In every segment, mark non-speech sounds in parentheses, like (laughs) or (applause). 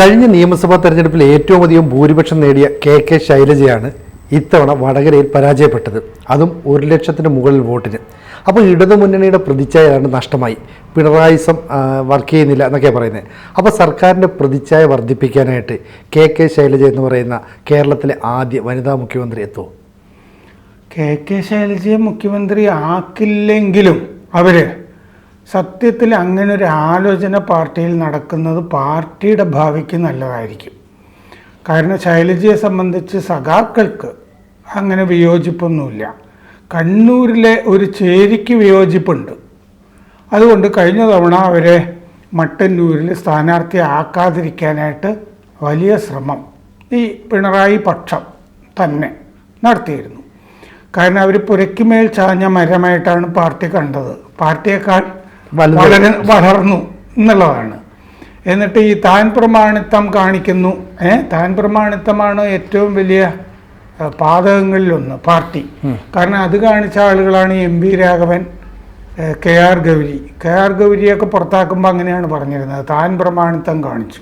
കഴിഞ്ഞ നിയമസഭാ തെരഞ്ഞെടുപ്പിൽ ഏറ്റവും അധികം ഭൂരിപക്ഷം നേടിയ കെ കെ ശൈലജയാണ് ഇത്തവണ വടകരയിൽ പരാജയപ്പെട്ടത്. അതും ഒരു ലക്ഷത്തിന് മുകളിൽ വോട്ടിന്. അപ്പോൾ ഇടതുമുന്നണിയുടെ പ്രതിച്ഛായയാണ് നഷ്ടമായി. പിണറായിസം വർക്ക് ചെയ്യുന്നില്ല എന്നൊക്കെയാണ് പറയുന്നത്. അപ്പോൾ സർക്കാരിന്റെ പ്രതിച്ഛായ വർദ്ധിപ്പിക്കാനായിട്ട് കെ കെ ശൈലജ എന്ന് പറയുന്ന കേരളത്തിലെ ആദ്യ വനിതാ മുഖ്യമന്ത്രി എത്തുമോ കെ കെ ശൈലജയെ മുഖ്യമന്ത്രി ആക്കില്ലെങ്കിലും അവർ സത്യത്തിൽ അങ്ങനെ ഒരു ആലോചന പാർട്ടിയിൽ നടക്കുന്നത് പാർട്ടിയുടെ ഭാവിക്ക് നല്ലതായിരിക്കും. കാരണം ശൈലജയെ സംബന്ധിച്ച് സഖാക്കൾക്ക് അങ്ങനെ വിയോജിപ്പൊന്നുമില്ല. കണ്ണൂരിലെ ഒരു ചേരിക്ക് വിയോജിപ്പുണ്ട്. അതുകൊണ്ട് കഴിഞ്ഞ തവണ അവരെ മട്ടന്നൂരിൽ സ്ഥാനാർത്ഥി ആക്കാതിരിക്കാനായിട്ട് വലിയ ശ്രമം ഈ പിണറായി പക്ഷം തന്നെ നടത്തിയിരുന്നു. കാരണം അവർ പുരയ്ക്കുമേൽ ചാഞ്ഞ മരമായിട്ടാണ് പാർട്ടി കണ്ടത്. പാർട്ടിയേക്കാൾ. വളരെ വളർന്നു എന്നുള്ളതാണ്. എന്നിട്ട് ഈ താൻ പ്രമാണിത്വം കാണിക്കുന്നു. ഏ? താൻ പ്രമാണിത്വമാണ് ഏറ്റവും വലിയ പാതകങ്ങളിലൊന്ന് പാർട്ടി. കാരണം അത് കാണിച്ച ആളുകളാണ് M V Raghavan K R Gauri. K R ഗൗരിയൊക്കെ പുറത്താക്കുമ്പോൾ അങ്ങനെയാണ് പറഞ്ഞിരുന്നത്. താൻ പ്രമാണിത്വം കാണിച്ചു.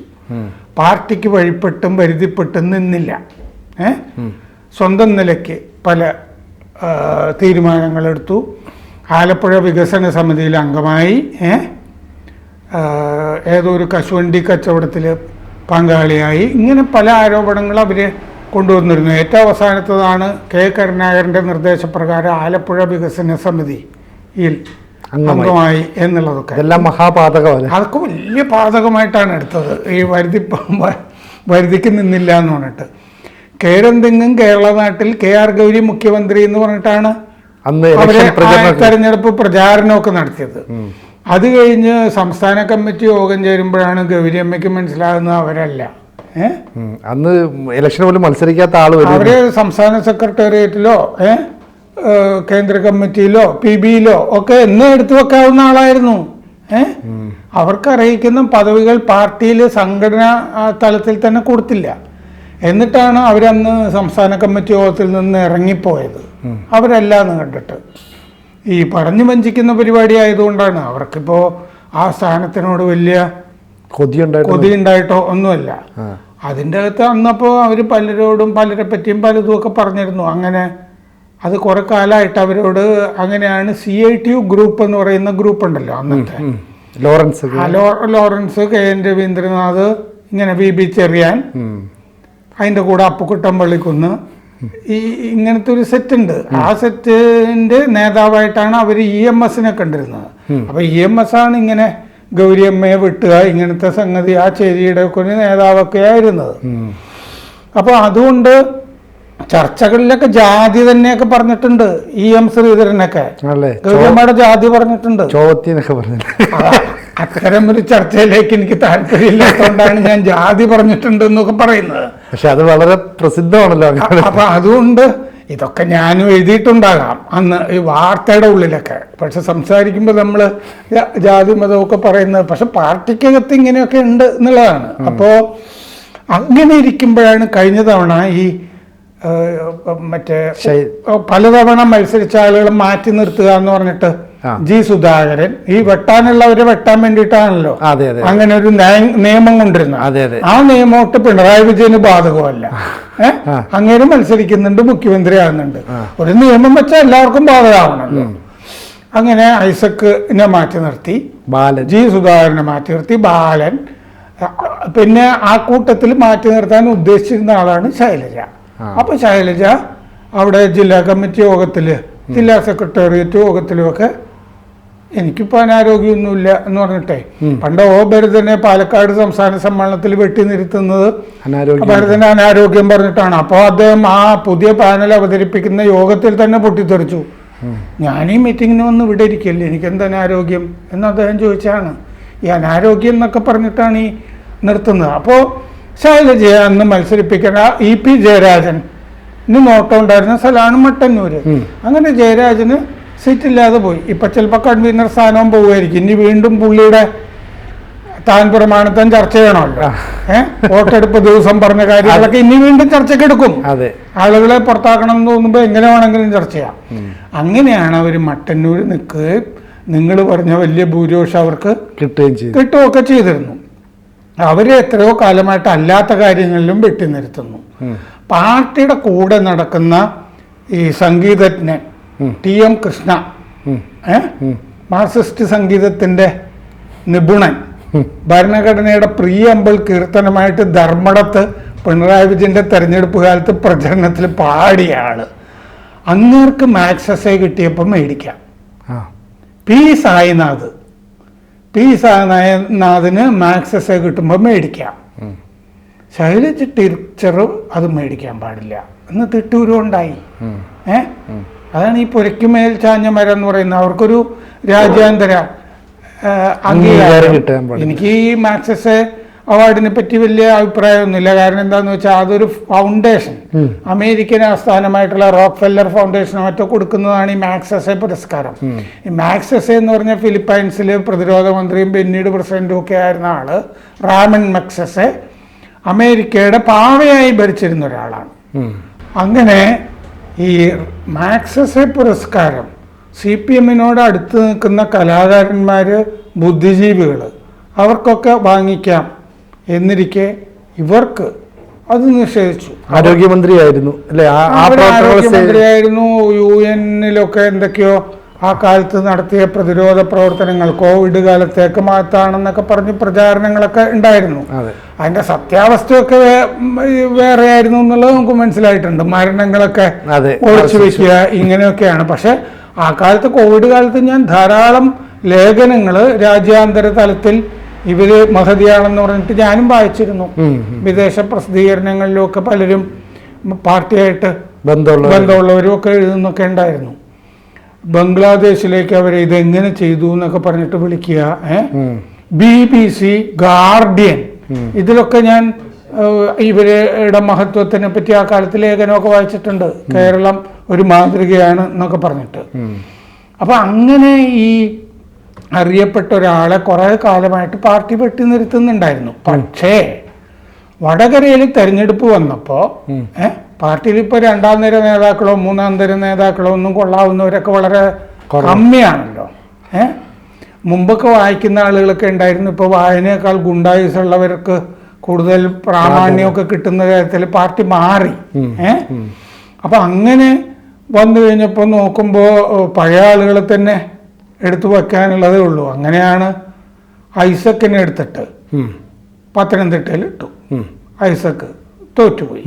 പാർട്ടിക്ക് വഴിപ്പെട്ടും വരുതിപ്പെട്ടും നിന്നില്ല. ഏ? സ്വന്തം നിലയ്ക്ക് പല തീരുമാനങ്ങളെടുത്തു. ആലപ്പുഴ വികസന സമിതിയിൽ അംഗമായി ഏതോ ഒരു കശുവണ്ടി കച്ചവടത്തിൽ പങ്കാളിയായി. ഇങ്ങനെ പല ആരോപണങ്ങൾ അവർ കൊണ്ടുവന്നിരുന്നു. ഏറ്റവും അവസാനത്തതാണ് കെ. കരുണാകരന്റെ നിർദ്ദേശപ്രകാരം ആലപ്പുഴ വികസന സമിതിയിൽ അംഗമായി. അംഗമായി എന്നുള്ളതൊക്കെ. എല്ലാം മഹാപാതകമല്ലേ? അതൊക്കെ വലിയ പാതകമായിട്ടാണ് എടുത്തത്. ഈ വരുതി വരുതിക്ക് നിന്നില്ല എന്ന് പറഞ്ഞിട്ട്. കേരന്തെങ്ങും കേരള നാട്ടിൽ കെ. ആർ. ഗൗരി മുഖ്യമന്ത്രി എന്ന് പറഞ്ഞിട്ടാണ് അന്ന് തെരഞ്ഞെടുപ്പ് പ്രചാരണമൊക്കെ നടത്തിയത്. അത് കഴിഞ്ഞ് സംസ്ഥാന കമ്മിറ്റി യോഗം ചേരുമ്പോഴാണ് ഗൗരി അമ്മയ്ക്ക് മനസ്സിലാകുന്നത് അവരല്ല. അന്ന് ഇലക്ഷൻ പോലും മത്സരിക്കാത്ത ആൾ വരും അവർ സംസ്ഥാന സെക്രട്ടേറിയറ്റിലോ കേന്ദ്ര കമ്മിറ്റിയിലോ പി ബിയിലോ ഒക്കെ എന്ന് എടുത്തു വെക്കാവുന്ന ആളായിരുന്നു. ഏഹ് അവർക്ക് അറിയിക്കുന്ന പദവികൾ പാർട്ടിയിൽ സംഘടനാ തലത്തിൽ തന്നെ കൊടുത്തില്ല. എന്നിട്ടാണ് അവരന്ന് സംസ്ഥാന കമ്മിറ്റി യോഗത്തിൽ നിന്ന് ഇറങ്ങിപ്പോയത്. അവരല്ല എന്ന് കണ്ടിട്ട്. ഈ പറഞ്ഞു വഞ്ചിക്കുന്ന പരിപാടി ആയതുകൊണ്ടാണ്. അവർക്കിപ്പോ ആ സ്ഥാനത്തിനോട് വലിയ കൊതി ഉണ്ടായിട്ടോ ഒന്നുമല്ല. അതിന്റെ അകത്ത് അന്നപ്പോൾ അവർ പലരോടും പലരെ പറ്റിയും പലതും ഒക്കെ പറഞ്ഞിരുന്നു. അങ്ങനെ അത് കുറെ കാലമായിട്ട് അവരോട് അങ്ങനെയാണ് C I T U group എന്ന് പറയുന്ന ഗ്രൂപ്പ് ഉണ്ടല്ലോ അന്നത്തെ. Lawrence Lawrence K N Raveendranath ഇങ്ങനെ വി ബി ചെറിയാൻ. അതിന്റെ കൂടെ അപ്പുക്കുട്ടൻ പള്ളിക്കുന്ന് ഈ ഇങ്ങനത്തെ ഒരു സെറ്റ് ഉണ്ട്. ആ സെറ്റിന്റെ നേതാവായിട്ടാണ് അവർ ഇ എം എസിനെ കണ്ടിരുന്നത്. അപ്പൊ ഇ എം എസ് ആണ് ഇങ്ങനെ ഗൗരിയമ്മയെ വിട്ടുക ഇങ്ങനത്തെ സംഗതി ആ ചേരിയുടെ ഒക്കെ നേതാവൊക്കെ ആയിരുന്നത്. അപ്പൊ അപ്പോൾ അതുകൊണ്ട് ചർച്ചകളിലൊക്കെ ജാതി തന്നെയൊക്കെ പറഞ്ഞിട്ടുണ്ട് ഇ എം ശ്രീധരനൊക്കെ. ഗൗരിയമ്മയുടെ ജാതി പറഞ്ഞിട്ടുണ്ട്. അത്തരം ഒരു ചർച്ചയിലേക്ക് എനിക്ക് താല്പര്യമില്ലാത്തതുകൊണ്ടാണ് ഞാൻ ജാതി പറഞ്ഞിട്ടുണ്ട് എന്നൊക്കെ പറയുന്നത്. പക്ഷെ അത് വളരെ പ്രസിദ്ധമാണല്ലോ അപ്പൊ അതുകൊണ്ട് ഇതൊക്കെ ഞാനും എഴുതിയിട്ടുണ്ടാകാം. അന്ന് ഈ വാർത്തയുടെ ഉള്ളിലൊക്കെ. പക്ഷെ സംസാരിക്കുമ്പോൾ നമ്മൾ ജാതി മതമൊക്കെ പറയുന്നത് പക്ഷെ പാർട്ടിക്കകത്ത് ഇങ്ങനെയൊക്കെ ഉണ്ട് എന്നുള്ളതാണ്. അപ്പോൾ അങ്ങനെ ഇരിക്കുമ്പോഴാണ് കഴിഞ്ഞ തവണ ഈ മറ്റേ പലതവണ മത്സരിച്ച ആളുകളെ മാറ്റി നിർത്തുക എന്ന് പറഞ്ഞിട്ട്. ജി സുധാകരൻ ഈ വെട്ടാനുള്ളവരെ വെട്ടാൻ വേണ്ടിയിട്ടാണല്ലോ അതെ അതെ. അങ്ങനെ ഒരു നിയമം കൊണ്ടിരുന്നു അതെ അതെ. ആ നിയമോട്ട് പിണറായി വിജയന് ബാധകമല്ല. അങ്ങനെ മത്സരിക്കുന്നുണ്ട് മുഖ്യമന്ത്രി ആകുന്നുണ്ട് ഒരു നിയമം വെച്ചാൽ എല്ലാവർക്കും ബാധകമാവണല്ലോ. അങ്ങനെ ഐസക്കിനെ മാറ്റി നിർത്തി. ബാലൻ. ജി സുധാകരനെ മാറ്റി നിർത്തി. ബാലൻ പിന്നെ ആ കൂട്ടത്തിൽ മാറ്റി നിർത്താൻ ഉദ്ദേശിച്ചിരുന്ന ആളാണ് ശൈലജ. അപ്പൊ ശൈലജ അവിടെ ജില്ലാ കമ്മിറ്റി യോഗത്തിൽ ജില്ലാ സെക്രട്ടേറിയറ്റ് യോഗത്തിലുമൊക്കെ എനിക്കിപ്പോൾ അനാരോഗ്യമൊന്നുമില്ല എന്ന് പറഞ്ഞിട്ടേ. പണ്ട് ഓ ഭരതനെ പാലക്കാട് സംസ്ഥാന സമ്മേളനത്തിൽ വെട്ടി നിർത്തുന്നത് ഭരതന്റെ ഭരതന് അനാരോഗ്യം പറഞ്ഞിട്ടാണ്. അപ്പോൾ അദ്ദേഹം ആ പുതിയ പാനൽ അവതരിപ്പിക്കുന്ന യോഗത്തിൽ തന്നെ പൊട്ടിത്തെറിച്ചു. ഞാൻ ഈ മീറ്റിങ്ങിന് വന്ന് ഇവിടെ ഇരിക്കല്ലേ? എനിക്കെന്ത് അനാരോഗ്യം? എന്ന് അദ്ദേഹം ചോദിച്ചാണ്. ഈ അനാരോഗ്യം എന്നൊക്കെ പറഞ്ഞിട്ടാണ് ഈ നിർത്തുന്നത്. അപ്പോൾ ശൈലജയ അന്ന് മത്സരിപ്പിക്കേണ്ട ഇ പി ജയരാജൻ. ഇന്ന് നോട്ടം ഉണ്ടായിരുന്ന സ്ഥലമാണ് മട്ടന്നൂര്. അങ്ങനെ ജയരാജന് സീറ്റില്ലാതെ പോയി. ഇപ്പൊ ചിലപ്പോൾ കൺവീനർ സ്ഥാനവും പോവുമായിരിക്കും. ഇനി വീണ്ടും പുള്ളിയുടെ താൻ പ്രമാണത്വം ചർച്ച ചെയ്യണമല്ലോ. ഏഹ് വോട്ടെടുപ്പ് ദിവസം പറഞ്ഞ കാര്യങ്ങളൊക്കെ ഇനി വീണ്ടും ചർച്ചയ്ക്ക് എടുക്കും. ആളുകളെ പുറത്താക്കണം എന്ന് തോന്നുമ്പോൾ എങ്ങനെ വേണമെങ്കിലും ചർച്ച ചെയ്യാം. അങ്ങനെയാണ് അവർ മട്ടന്നൂർ നിൽക്കുകയും നിങ്ങൾ പറഞ്ഞ വലിയ ഭൂരിപക്ഷം അവർക്ക് കിട്ടുകയും ചെയ്തു. കിട്ടുകയൊക്കെ ചെയ്തിരുന്നു. അവരെ എത്രയോ കാലമായിട്ട് അല്ലാത്ത കാര്യങ്ങളിലും വെട്ടി നിർത്തുന്നു പാർട്ടിയുടെ കൂടെ നടക്കുന്ന ഈ സംഗീതജ്ഞൻ ടി എം കൃഷ്ണ ഏ? മാർക്സിസ്റ്റ് സംഗീതത്തിന്റെ നിപുണൻ. ഭരണഘടനയുടെ പ്രിയമ്പിൾ കീർത്തനമായിട്ട് ധർമ്മടത്ത് പിണറായി വിജയന്റെ തെരഞ്ഞെടുപ്പ് കാലത്ത് പ്രചരണത്തിൽ പാടിയ ആൾ അങ്ങേർക്ക് മാക്സസെ കിട്ടിയപ്പോൾ മേടിക്കാം. പി സായിനാഥ്. പി സായിനാഥിന് മാക്സസ് കിട്ടുമ്പോൾ മേടിക്കാം. ശൈലജ് ടീച്ചറും അത് മേടിക്കാൻ പാടില്ല. എന്ന് തിട്ടൂരുണ്ടായി. ഏ? അതാണ് ഈ പുരയ്ക്കുമേൽ ചാഞ്ഞ മരം എന്ന് പറയുന്നത് അവർക്കൊരു രാജ്യാന്തര അംഗീകാരം. എനിക്ക് ഈ മാക്സസ് അവാർഡിനെ പറ്റി വലിയ അഭിപ്രായമൊന്നുമില്ല. കാരണം എന്താന്ന് വെച്ചാൽ അതൊരു ഫൗണ്ടേഷൻ അമേരിക്കൻ ആസ്ഥാനമായിട്ടുള്ള റോക്ക് ഫെല്ലർ ഫൗണ്ടേഷനോ മറ്റോ കൊടുക്കുന്നതാണ് ഈ മാക്സസെ പുരസ്കാരം. ഈ മാക്സസെ എന്ന് പറഞ്ഞ ഫിലിപ്പൈൻസിലെ പ്രതിരോധ മന്ത്രിയും പിന്നീട് പ്രസിഡന്റും ഒക്കെ ആയിരുന്ന ആൾ റാമൻ മക്സസെ അമേരിക്കയുടെ പാവയായി ഭരിച്ചിരുന്ന ഒരാളാണ്. അങ്ങനെ ഈ മാക്സസെ പുരസ്കാരം സി പി എമ്മിനോട് അടുത്ത് നിൽക്കുന്ന കലാകാരന്മാർ ബുദ്ധിജീവികൾ അവർക്കൊക്കെ വാങ്ങിക്കാം എന്നിരിക്കെ ഇവർക്ക് അത് നിഷേധിച്ചു. ആരോഗ്യമന്ത്രിയായിരുന്നു. അല്ലെ? ആരോഗ്യമന്ത്രിയായിരുന്നു യു എന്നിലൊക്കെ എന്തൊക്കെയോ ആ കാലത്ത് നടത്തിയ പ്രതിരോധ പ്രവർത്തനങ്ങൾ കോവിഡ് കാലത്തേക്ക് മാറ്റാണെന്നൊക്കെ പറഞ്ഞ് പ്രചാരണങ്ങളൊക്കെ ഉണ്ടായിരുന്നു. അതെ. അതിന്റെ സത്യാവസ്ഥയൊക്കെ വേറെ ആയിരുന്നു എന്നുള്ളത് നമുക്ക് മനസ്സിലായിട്ടുണ്ട്. മരണങ്ങളൊക്കെ ഒഴിച്ചു ഒളിച്ചു വെക്കുക ഇങ്ങനെയൊക്കെയാണ്. പക്ഷെ ആ കാലത്ത് കോവിഡ് കാലത്ത് ഞാൻ ധാരാളം ലേഖനങ്ങൾ രാജ്യാന്തര തലത്തിൽ ഇവർ മഹതിയാണെന്ന് പറഞ്ഞിട്ട് ഞാനും വായിച്ചിരുന്നു. വിദേശ പ്രസിദ്ധീകരണങ്ങളിലും ഒക്കെ പലരും പാർട്ടിയായിട്ട് ബന്ധമുള്ള ബന്ധമുള്ളവരും ഒക്കെ എഴുതുന്നൊക്കെ ഉണ്ടായിരുന്നു. ബംഗ്ലാദേശിലേക്ക് അവരെ ഇതെങ്ങനെ ചെയ്തു എന്നൊക്കെ പറഞ്ഞിട്ട് വിളിക്കുക ബി ബി സി ഗാർഡിയൻ ഇതിലൊക്കെ ഞാൻ ഇവരുടെ മഹത്വത്തിനെ പറ്റി ആ കാലത്ത് ലേഖനമൊക്കെ വായിച്ചിട്ടുണ്ട്. കേരളം ഒരു മാതൃകയാണ് എന്നൊക്കെ പറഞ്ഞിട്ട്. അപ്പൊ അങ്ങനെ ഈ അറിയപ്പെട്ട ഒരാളെ കുറെ കാലമായിട്ട് പാർട്ടി വെട്ടി നിർത്തുന്നുണ്ടായിരുന്നു. പക്ഷേ വടകരയിൽ തെരഞ്ഞെടുപ്പ് വന്നപ്പോ ഏഹ് പാർട്ടിയിൽ ഇപ്പോൾ രണ്ടാം നിര നേതാക്കളോ മൂന്നാം നിര നേതാക്കളോ ഒന്നും കൊള്ളാവുന്നവരൊക്കെ വളരെ കമ്മിയാണല്ലോ. ഏഹ് മുമ്പൊക്കെ വായിക്കുന്ന ആളുകളൊക്കെ ഉണ്ടായിരുന്നു. ഇപ്പോൾ വായനയേക്കാൾ ഗുണ്ടായുസ് ഉള്ളവർക്ക് കൂടുതൽ പ്രാമാണ്യമൊക്കെ കിട്ടുന്ന കാര്യത്തിൽ പാർട്ടി മാറി. ഏഹ് അപ്പൊ അങ്ങനെ വന്നു കഴിഞ്ഞപ്പോൾ നോക്കുമ്പോൾ പഴയ ആളുകളെ തന്നെ എടുത്തു വയ്ക്കാനുള്ളതേ ഉള്ളൂ. അങ്ങനെയാണ് ഐസക്കിനെ എടുത്തിട്ട്. പത്തനംതിട്ടയിൽ ഇട്ടു ഐസക്ക് തോറ്റുപോയി.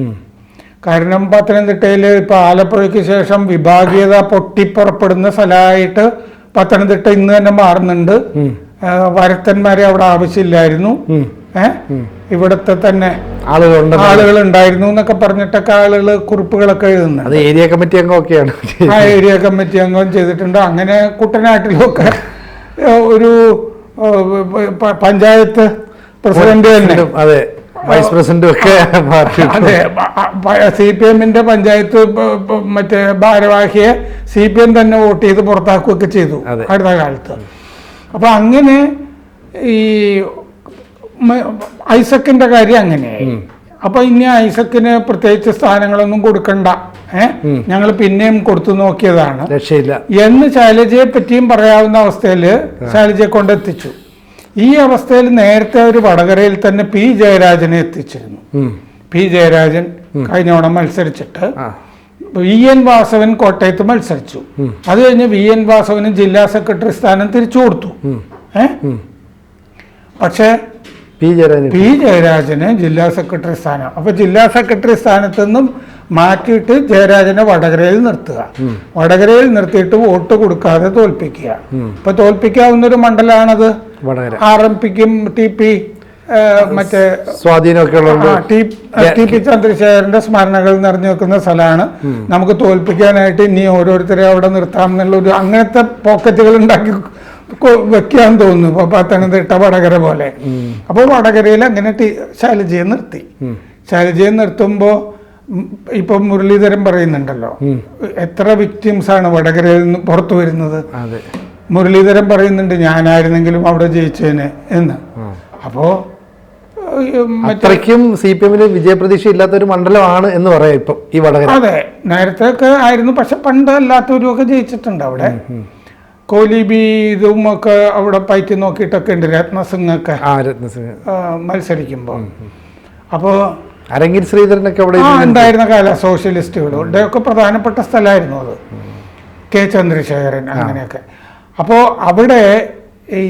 കാരണം പത്തനംതിട്ടയിൽ ഇപ്പൊ ആലപ്പുഴയ്ക്ക് ശേഷം വിഭാഗീയത പൊട്ടിപ്പുറപ്പെടുന്ന സ്ഥലമായിട്ട് പത്തനംതിട്ട ഇന്ന് തന്നെ മാറുന്നുണ്ട്. വരത്തന്മാരെ അവിടെ ആവശ്യമില്ലായിരുന്നു. ഇവിടുത്തെ തന്നെ ആളുകളുണ്ട് ആളുകൾ ഉണ്ടായിരുന്നു എന്നൊക്കെ പറഞ്ഞിട്ടൊക്കെ ആളുകൾ കുറിപ്പുകളൊക്കെ എഴുതുന്നുണ്ട്. അത് ഏരിയ കമ്മിറ്റി അംഗമൊക്കെയാണ് ആ ഏരിയ കമ്മിറ്റി അംഗം ചെയ്തിട്ടുണ്ട്. അങ്ങനെ കുട്ടനാട്ടിലൊക്കെ ഒരു പഞ്ചായത്ത് പ്രസിഡന്റ് തന്നെ. അതെ. വൈസ് പ്രസിഡന്റും ഒക്കെ അതെ സി പി എമ്മിന്റെ പഞ്ചായത്ത് മറ്റേ ഭാരവാഹിയെ സി പി എം തന്നെ വോട്ട് ചെയ്ത് പുറത്താക്കുകയൊക്കെ ചെയ്തു. അടുത്ത കാലത്ത്. അപ്പൊ അങ്ങനെ ഈ ഐസക്കിന്റെ കാര്യം അങ്ങനെയായി. അപ്പൊ ഇനി ഐസക്കിന് പ്രത്യേകിച്ച് സ്ഥാനങ്ങളൊന്നും കൊടുക്കണ്ട. ഏഹ് ഞങ്ങൾ പിന്നെയും കൊടുത്തു നോക്കിയതാണ്. എന്ന് ശൈലജയെ പറ്റിയും പറയാവുന്ന അവസ്ഥയിൽ ശൈലജയെ കൊണ്ടെത്തിച്ചു. ഈ അവസ്ഥയിൽ നേരത്തെ ഒരു വടകരയിൽ തന്നെ പി ജയരാജനെ എത്തിച്ചിരുന്നു. പി ജയരാജൻ കഴിഞ്ഞ ഓണം മത്സരിച്ചിട്ട് വി എൻ വാസവൻ കോട്ടയത്ത് മത്സരിച്ചു. അത് കഴിഞ്ഞ് വി എൻ വാസവന് ജില്ലാ സെക്രട്ടറി സ്ഥാനം തിരിച്ചു കൊടുത്തു. ഏ? പക്ഷേ പി ജയരാജന് ജില്ലാ സെക്രട്ടറി സ്ഥാനം. അപ്പൊ ജില്ലാ സെക്രട്ടറി സ്ഥാനത്ത് നിന്നും മാറ്റിയിട്ട് ജയരാജനെ വടകരയിൽ നിർത്തുക. വടകരയിൽ നിർത്തിയിട്ട് വോട്ട് കൊടുക്കാതെ തോൽപ്പിക്കുക. ഇപ്പൊ തോൽപ്പിക്കാവുന്ന ഒരു മണ്ഡലമാണത് വടകര. ആർ എം പിക്കും ടി പി മറ്റേ സ്വാധീനമൊക്കെ ടി ടി പി ചന്ദ്രശേഖരന്റെ സ്മരണകൾ നിറഞ്ഞു വെക്കുന്ന സ്ഥലമാണ്. നമുക്ക് തോൽപ്പിക്കാനായിട്ട് ഇനി ഓരോരുത്തരെ അവിടെ നിർത്താം എന്നുള്ള ഒരു അങ്ങനത്തെ പോക്കറ്റുകൾ ഉണ്ടാക്കി വെക്കാൻ തോന്നുന്നു. ഇപ്പൊ പത്തനംതിട്ട വടകര പോലെ. അപ്പോൾ വടകരയിൽ അങ്ങനെ ടി- ശൈലജയെ നിർത്തി. ശൈലജയെ നിർത്തുമ്പോൾ ഇപ്പൊ മുരളീധരൻ പറയുന്നുണ്ടല്ലോ. എത്ര വിക്ടിംസ് ആണ് വടകരയിൽ നിന്ന് പുറത്തു വരുന്നത്? മുരളീധരൻ പറയുന്നുണ്ട് ഞാനായിരുന്നെങ്കിലും അവിടെ ജയിച്ചേനെ എന്ന്. അപ്പോ അത്രയ്ക്കും സി പി എമ്മിന് വിജയപ്രതീക്ഷ ഇല്ലാത്ത ഒരു മണ്ഡലമാണ് എന്ന് പറയാം ഇപ്പം ഈ വടകര. അതെ നേരത്തെ ഒക്കെ ആയിരുന്നു പക്ഷെ പണ്ട് അല്ലാത്തവരുമൊക്കെ ജയിച്ചിട്ടുണ്ട് അവിടെ. കോലിബി ഇതും ഒക്കെ അവിടെ പയറ്റി നോക്കിയിട്ടൊക്കെ ഉണ്ട് രത്നസിംഗ് ഒക്കെ മത്സരിക്കുമ്പോൾ അപ്പോൾ അരങ്ങിൽ ശ്രീധരനൊക്കെ അവിടെ ഉണ്ടായിരുന്ന കാല സോഷ്യലിസ്റ്റുകളുടെ ഒക്കെ പ്രധാനപ്പെട്ട സ്ഥലമായിരുന്നു അത്. കെ ചന്ദ്രശേഖരൻ അങ്ങനെയൊക്കെ. അപ്പോൾ അവിടെ ഈ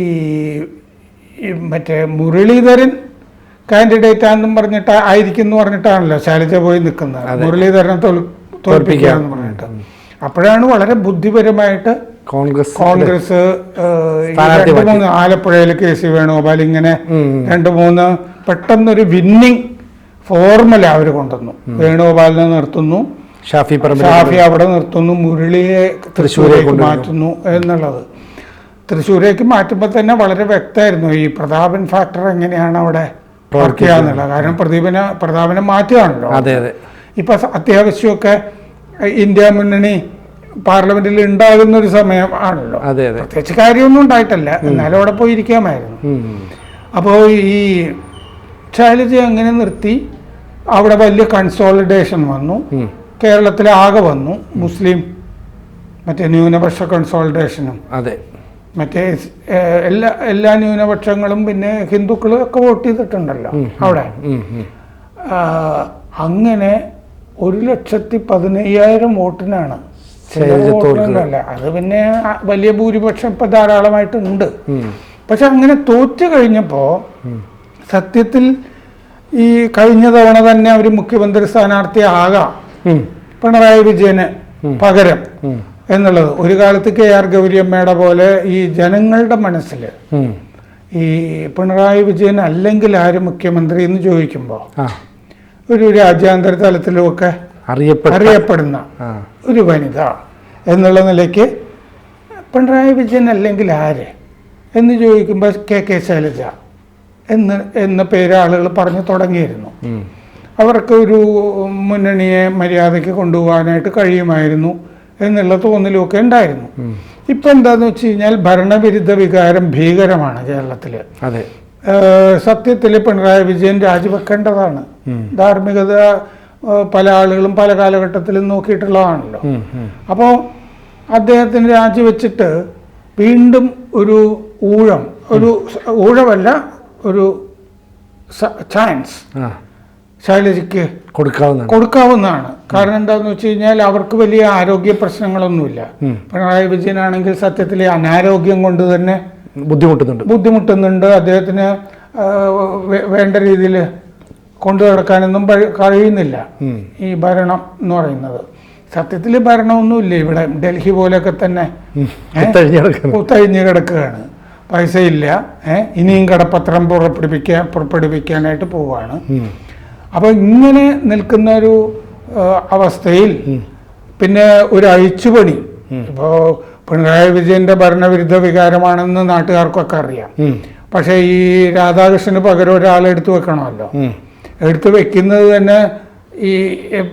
മറ്റേ മുരളീധരൻ കാൻഡിഡേറ്റ് ആണെന്നും പറഞ്ഞിട്ട് ആയിരിക്കും എന്ന് പറഞ്ഞിട്ടാണല്ലോ ശൈലജ പോയി നിൽക്കുന്നത്. മുരളീധരനെ തോൽപ്പിക്കാന്ന് പറഞ്ഞിട്ട്. അപ്പോഴാണ് വളരെ ബുദ്ധിപരമായിട്ട് കോൺഗ്രസ് കോൺഗ്രസ് രണ്ട് മൂന്ന് ആലപ്പുഴയിൽ കെ സി വേണുഗോപാൽ ഇങ്ങനെ രണ്ട് മൂന്ന് പെട്ടെന്നൊരു വിന്നിങ് ഫോർമുല അവർ കൊണ്ടുവന്നു. വേണുഗോപാലിനെ നിർത്തുന്നു. ഷാഫി ഷാഫി അവിടെ നിർത്തുന്നു. മുരളിയെ തൃശ്ശൂരേക്ക് മാറ്റുന്നു എന്നുള്ളത്. തൃശ്ശൂരേക്ക് മാറ്റുമ്പോൾ തന്നെ വളരെ വ്യക്തമായിരുന്നു. ഈ പ്രതാപൻ ഫാക്ടർ എങ്ങനെയാണ് അവിടെ വർക്ക് ചെയ്യാന്നുള്ളത് കാരണം പ്രദീപിനെ പ്രതാപനെ മാറ്റുകയാണല്ലോ. അതെ അതെ. ഇപ്പൊ അത്യാവശ്യമൊക്കെ ഇന്ത്യ മുന്നണി പാർലമെന്റിൽ ഉണ്ടാകുന്ന ഒരു സമയം ആണല്ലോ. അതെ അതെ. പ്രത്യേകിച്ച് കാര്യമൊന്നും ഉണ്ടായിട്ടല്ല. എന്നാലും അവിടെ പോയി ഇരിക്കാമായിരുന്നു അപ്പോ അപ്പോൾ ഈ ശൈലജ അങ്ങനെ നിർത്തി? അവിടെ വലിയ കൺസോളിഡേഷൻ വന്നു. കേരളത്തിലാകെ കേരളത്തിൽ ആകെ വന്നു. മുസ്ലിം മറ്റേ ന്യൂനപക്ഷ കൺസോളിഡേഷനും അതെ. മറ്റേ എല്ലാ എല്ലാ ന്യൂനപക്ഷങ്ങളും പിന്നെ ഹിന്ദുക്കളും ഒക്കെ വോട്ട് ചെയ്തിട്ടുണ്ടല്ലോ അവിടെ. അങ്ങനെ ഒരു ലക്ഷത്തി പതിനയ്യായിരം വോട്ടിനാണ്. അത് പിന്നെ വലിയ ഭൂരിപക്ഷം ഇപ്പൊ ധാരാളമായിട്ടുണ്ട്. പക്ഷെ അങ്ങനെ തോറ്റു കഴിഞ്ഞപ്പോ സത്യത്തിൽ ഈ കഴിഞ്ഞ തവണ തന്നെ അവർ മുഖ്യമന്ത്രി സ്ഥാനാർത്ഥി ആകാം പിണറായി വിജയന് പകരം. എന്നുള്ളത്. ഒരു കാലത്ത് കെ ആർ ഗൗരിയമ്മയുടെ പോലെ ഈ ജനങ്ങളുടെ മനസ്സിൽ ഈ പിണറായി വിജയൻ അല്ലെങ്കിൽ ആര് മുഖ്യമന്ത്രി എന്ന് ചോദിക്കുമ്പോൾ ഒരു രാജ്യാന്തര തലത്തിലുമൊക്കെ അറിയപ്പെടുന്ന ഒരു വനിത എന്നുള്ള നിലയ്ക്ക് പിണറായി വിജയൻ അല്ലെങ്കിൽ ആര് എന്ന് ചോദിക്കുമ്പോൾ കെ കെ ശൈലജ എന്ന് എന്ന പേര് ആളുകൾ പറഞ്ഞു തുടങ്ങിയിരുന്നു. അവർക്ക് ഒരു മുന്നണിയെ മര്യാദയ്ക്ക് കൊണ്ടുപോകാനായിട്ട് കഴിയുമായിരുന്നു. എന്നുള്ള തോന്നലുമൊക്കെ ഉണ്ടായിരുന്നു. ഇപ്പം എന്താന്ന് വെച്ച് കഴിഞ്ഞാൽ ഭരണവിരുദ്ധ വികാരം ഭീകരമാണ് കേരളത്തിൽ അതെ. സത്യത്തിൽ പിണറായി വിജയൻ രാജിവെക്കേണ്ടതാണ്. ധാർമ്മികത പല ആളുകളും പല കാലഘട്ടത്തിലും നോക്കിയിട്ടുള്ളതാണല്ലോ. അപ്പോൾ അദ്ദേഹത്തിന് രാജിവെച്ചിട്ട് വീണ്ടും ഒരു ഊഴം ഒരു ഊഴമല്ല ഒരു ചാൻസ്. ശൈലജയ്ക്ക് കൊടുക്കാവുന്നതാണ്. കൊടുക്കാവുന്നതാണ്. കാരണം എന്താന്ന് വെച്ച് കഴിഞ്ഞാൽ അവർക്ക് വലിയ ആരോഗ്യ പ്രശ്നങ്ങളൊന്നുമില്ല. പിണറായി വിജയനാണെങ്കിൽ സത്യത്തിൽ അനാരോഗ്യം കൊണ്ട് തന്നെ ബുദ്ധിമുട്ടുന്നുണ്ട്. ബുദ്ധിമുട്ടുന്നുണ്ട്. അദ്ദേഹത്തിന് വേണ്ട രീതിയിൽ കൊണ്ടു നടക്കാനൊന്നും കഴിയുന്നില്ല. ഈ ഭരണം എന്ന് പറയുന്നത്. സത്യത്തിൽ ഭരണമൊന്നുമില്ല. ഇവിടെ ഡൽഹി പോലെയൊക്കെ തന്നെ? കുത്തഴിഞ്ഞ് കിടക്കുകയാണ്. പൈസയില്ല ഏഹ് ഇനിയും കടപ്പത്രം പുറപ്പെടുപ്പിക്കാൻ പുറപ്പെടുവിക്കാനായിട്ട് പോവുകയാണ് ഉം. അപ്പോൾ ഇങ്ങനെ നിൽക്കുന്ന ഒരു അവസ്ഥയിൽ പിന്നെ ഒരു അഴിച്ചുപണി. ഇപ്പോൾ പിണറായി വിജയന്റെ ഭരണവിരുദ്ധ വികാരമാണെന്ന് നാട്ടുകാർക്കൊക്കെ അറിയാം. പക്ഷെ ഈ രാധാകൃഷ്ണന് പകരം ഒരാളെ എടുത്തു വെക്കണമല്ലോ. എടുത്തു വെക്കുന്നത് തന്നെ ഈ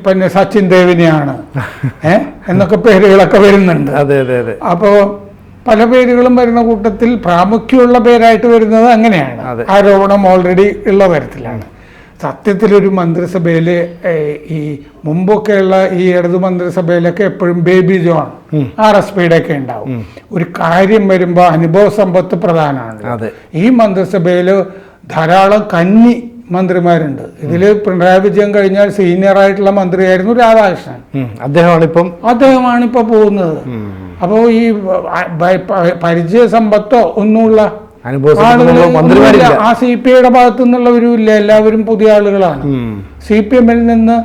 പിന്നെ സച്ചിൻ ദേവിനെയാണ്. (laughs) എന്നൊക്കെ പേരുകളൊക്കെ വരുന്നുണ്ട്. അതെ അതെ അതെ. അപ്പോൾ പല പേരുകളും വരുന്ന കൂട്ടത്തിൽ പ്രാമുഖ്യമുള്ള പേരായിട്ട് വരുന്നത് അങ്ങനെയാണ്. ആരോപണം ഓൾറെഡി ഉള്ള തരത്തിലാണ്. സത്യത്തിലൊരു മന്ത്രിസഭയിൽ ഈ മുമ്പൊക്കെയുള്ള ഈ ഇടത് മന്ത്രിസഭയിലൊക്കെ എപ്പോഴും ബേബി ജോൺ ആർ എസ് പിയുടെ ഒക്കെ ഉണ്ടാവും ഒരു കാര്യം വരുമ്പോൾ അനുഭവ സമ്പത്ത് പ്രധാനമാണ് ഈ മന്ത്രിസഭയിൽ ധാരാളം കന്നി മന്ത്രിമാരുണ്ട്. ഇതിൽ പിണറായി വിജയൻ കഴിഞ്ഞാൽ സീനിയർ ആയിട്ടുള്ള മന്ത്രിയായിരുന്നു രാധാകൃഷ്ണൻ. അദ്ദേഹമാണ് ഇപ്പം അദ്ദേഹമാണ് ഇപ്പൊ പോകുന്നത് അപ്പോൾ ഈ പരിചയ സമ്പത്തോ ഒന്നുമുള്ള മന്ത്രിമാരില്ല. ആ സി പി ഐയുടെ ഭാഗത്തു നിന്നുള്ളവരും ഇല്ല. എല്ലാവരും പുതിയ ആളുകളാണ്. സി പി എമ്മിൽ നിന്ന്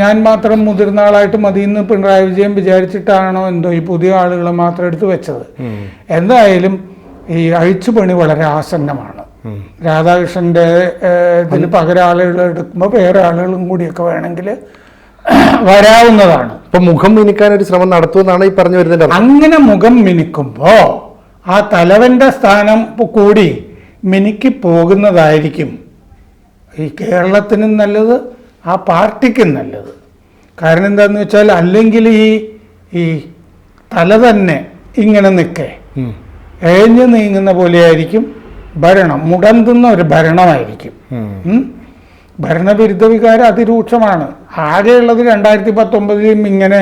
ഞാൻ മാത്രം മുതിർന്ന ആളായിട്ട് മതി എന്ന് പിണറായി വിജയൻ വിചാരിച്ചിട്ടാണോ എന്തോ ഈ പുതിയ ആളുകളെ മാത്രം എടുത്ത് വെച്ചത്. എന്തായാലും ഈ അഴിച്ചുപണി വളരെ ആസന്നമാണ്. രാധാകൃഷ്ണന്റെ ഇതിന് പകരം ആളുകൾ എടുക്കുമ്പോൾ വേറെ ആളുകളും കൂടിയൊക്കെ വേണമെങ്കിൽ (clears throat) വരാവുന്നതാണ്. ഇപ്പൊ മുഖം മിനിക്കാൻ ഒരു ശ്രമം നടത്തുമെന്നാണ് ഈ പറഞ്ഞു വരുന്നത്. അങ്ങനെ മുഖം മിനുക്കുമ്പോ ആ തലവന്റെ സ്ഥാനം കൂടി മിനിക്ക് പോകുന്നതായിരിക്കും. ഈ കേരളത്തിനും നല്ലത് ആ പാർട്ടിക്കും നല്ലത്. കാരണം എന്താന്ന് വെച്ചാൽ അല്ലെങ്കിൽ ഈ ഈ തല തന്നെ ഇങ്ങനെ നിൽക്കേ. എഴഞ്ഞു നീങ്ങുന്ന പോലെയായിരിക്കും ഭരണം മുടന്തുന്ന ഒരു ഭരണമായിരിക്കും? ഭരണവിരുദ്ധ വികാരം അതിരൂക്ഷമാണ്. ആകെയുള്ളത് രണ്ടായിരത്തി പത്തൊമ്പതിലും ഇങ്ങനെ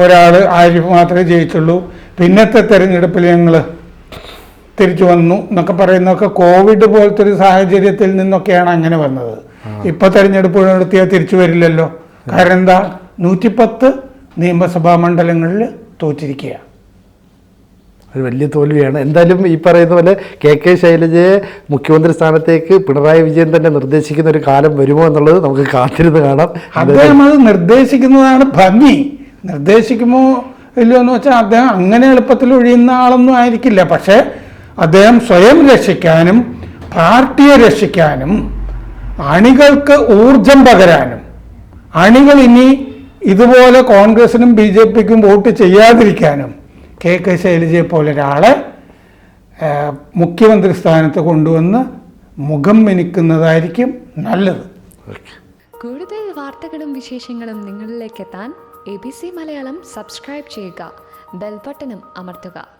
ഒരാൾ ആര് മാത്രമേ ജയിച്ചുള്ളൂ. പിന്നത്തെ തെരഞ്ഞെടുപ്പിൽ ഞങ്ങൾ തിരിച്ചു വന്നു എന്നൊക്കെ പറയുന്നതൊക്കെ കോവിഡ് പോലത്തെ ഒരു സാഹചര്യത്തിൽ നിന്നൊക്കെയാണ് അങ്ങനെ വന്നത്. ഇപ്പൊ തെരഞ്ഞെടുപ്പ് നടത്തിയാൽ തിരിച്ചു വരില്ലല്ലോ. കാരണം എന്താ? നൂറ്റിപ്പത്ത് നിയമസഭാ മണ്ഡലങ്ങളിൽ തോറ്റിരിക്കുക. ഒരു വലിയ തോൽവിയാണ്. എന്തായാലും ഈ പറയുന്ന പോലെ കെ കെ ശൈലജയെ മുഖ്യമന്ത്രി സ്ഥാനത്തേക്ക് പിണറായി വിജയൻ തന്നെ നിർദ്ദേശിക്കുന്ന ഒരു കാലം വരുമോ എന്നുള്ളത് നമുക്ക് കാത്തിരുന്ന് കാണാം. അദ്ദേഹം അത് നിർദ്ദേശിക്കുന്നതാണ് ഭംഗി. നിർദ്ദേശിക്കുമോ ഇല്ലയോ എന്ന് വെച്ചാൽ അദ്ദേഹം അങ്ങനെ എളുപ്പത്തിൽ ഒഴിയുന്ന ആളൊന്നും ആയിരിക്കില്ല. പക്ഷേ അദ്ദേഹം സ്വയം രക്ഷിക്കാനും പാർട്ടിയെ രക്ഷിക്കാനും അണികൾക്ക് ഊർജം പകരാനും. അണികൾ ഇനി ഇതുപോലെ കോൺഗ്രസിനും ബി ജെ പിക്കും വോട്ട് ചെയ്യാതിരിക്കാനും കെ കെ ശൈലജയെ പോലെ ഒരാളെ മുഖ്യമന്ത്രി സ്ഥാനത്ത് കൊണ്ടുവന്ന് മുഖം മിനുക്കുന്നതായിരിക്കും നല്ലത്. കൂടുതൽ വാർത്തകളും വിശേഷങ്ങളും നിങ്ങളിലേക്ക് എത്താൻ A B C Malayalam subscribe ചെയ്യുക ബെൽബട്ടനും അമർത്തുക.